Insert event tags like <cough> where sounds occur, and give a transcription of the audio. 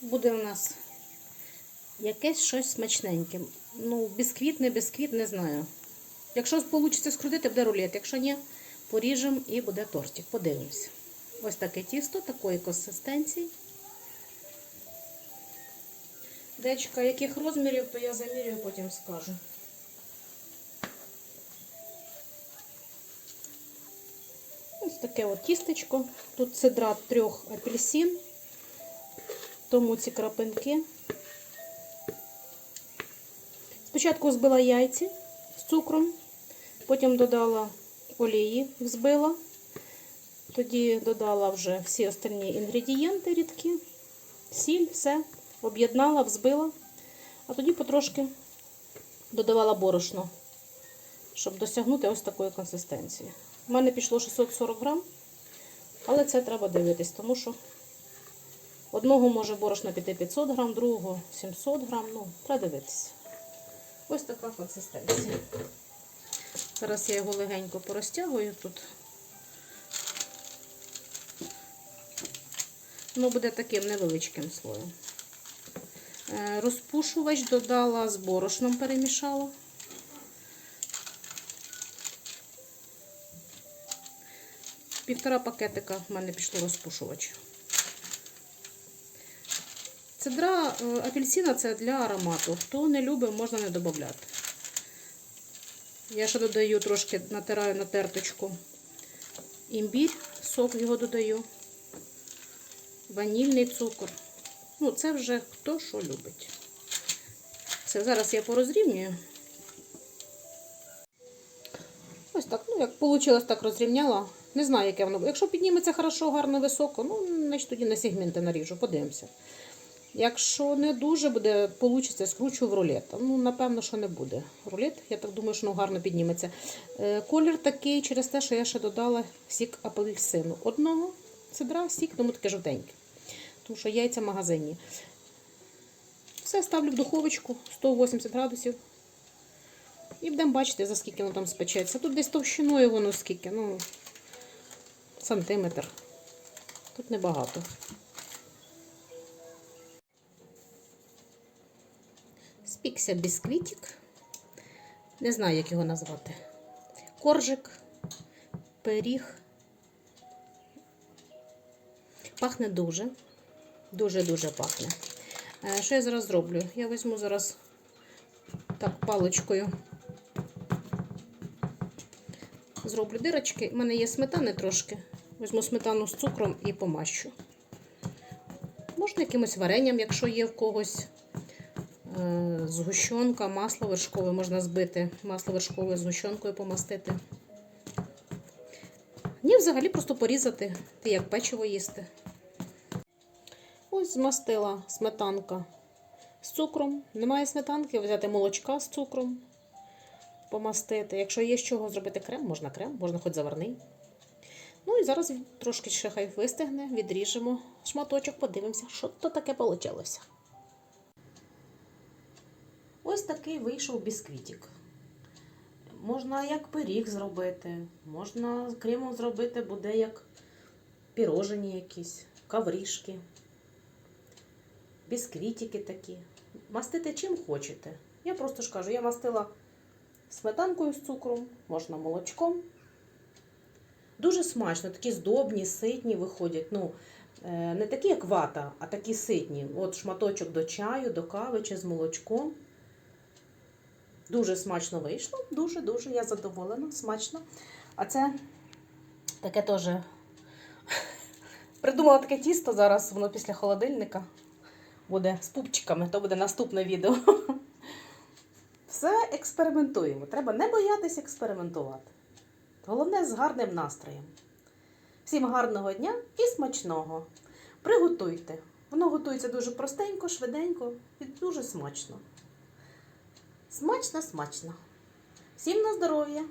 буде у нас якесь щось смачненьке. Ну, бісквіт, не бісквіт, не знаю. Якщо вийде скрутити, буде рулет. Якщо ні, поріжемо і буде тортик. Подивимося. Ось таке тісто, такої консистенції. Дечка, яких розмірів, то я замірюю, потім скажу. Ось таке от тістечко. Тут цедрат трьох апельсин, тому ці крапинки. Спочатку збила яйці з цукром, потім додала олії, взбила. Тоді додала вже всі остальні інгредієнти рідкі, сіль, все, об'єднала, взбила, а тоді потрошки додавала борошно, щоб досягнути ось такої консистенції. У мене пішло 640 грам, але це треба дивитись, тому що одного може борошна піти 500 грам, другого 700 грам, ну, треба дивитися. Ось така консистенція. Зараз я його легенько порозтягую тут. Воно буде таким невеличким слоєм. Е, Розпушувач додала з борошном, перемішала. Півтора пакетика в мене пішло розпушувач. Цедра е, апельсина це для аромату. Хто не любить, можна не додати. Я ще додаю трошки натираю на терточку імбір, сок його додаю, ванільний цукор. Ну, це вже хто що любить. Все, зараз я порозрівнюю. Ось так, ну як вийшло, так розрівняла. Не знаю, яке воно. Якщо підніметься хорошо, гарно, високо, ну, значить тоді на сегменти наріжу, подивимося. Якщо не дуже буде, вийде, скручу в рулет. Ну, напевно, що не буде. Рулет, я так думаю, що ну, гарно підніметься. Е, Колір такий через те, що я ще додала сік апельсину. Одного цедра, сік, тому таке жовтеньке. Тому що яйця магазинні. Все ставлю в духовочку 180 градусів. І будемо бачити, за скільки воно там спечеться. Тут десь товщиною воно скільки, ну, сантиметр. Тут небагато. Спікся бісквітик. Не знаю, як його назвати. Коржик, пиріг. Пахне дуже. Дуже-дуже пахне. Е, Що я зараз зроблю? Я візьму зараз так паличкою. Зроблю дирочки. У мене є сметани трошки. Візьму сметану з цукром і помащу. Можна якимось варенням, якщо є в когось. Е, Згущенка, масло вершкове можна збити, масло вершкове з згущенкою помастити. Ні, взагалі просто порізати, ти як печиво їсти. Ось змастила сметанка з цукром. Немає сметанки, взяти молочка з цукром, помастити. Якщо є з чого зробити крем, можна крем, можна хоч заварний. Ну і зараз трошки ще хай вистигне, відріжемо шматочок, подивимося, що то таке вийшло. Ось такий вийшов бісквітик. Можна як пиріг зробити, можна з кремом зробити, буде як пірожені якісь, каврішки, бісквітики такі. Мастити чим хочете. Я просто ж кажу, я мастила сметанкою з цукром, можна молочком. Дуже смачно, такі здобні, ситні виходять. Ну, е, не такі, як вата, а такі ситні. От шматочок до чаю, до кави чи з молочком. Дуже смачно вийшло. Дуже-дуже я задоволена, смачно. А це таке теж <laughs> придумала таке тісто зараз, воно після холодильника буде з пупчиками, то буде наступне відео. <laughs> Все експериментуємо. Треба не боятися експериментувати. Головне з гарним настроєм. Всім гарного дня і смачного. Приготуйте. Воно готується дуже простенько, швиденько і дуже смачно. Смачно, смачно. Всім на здоров'я!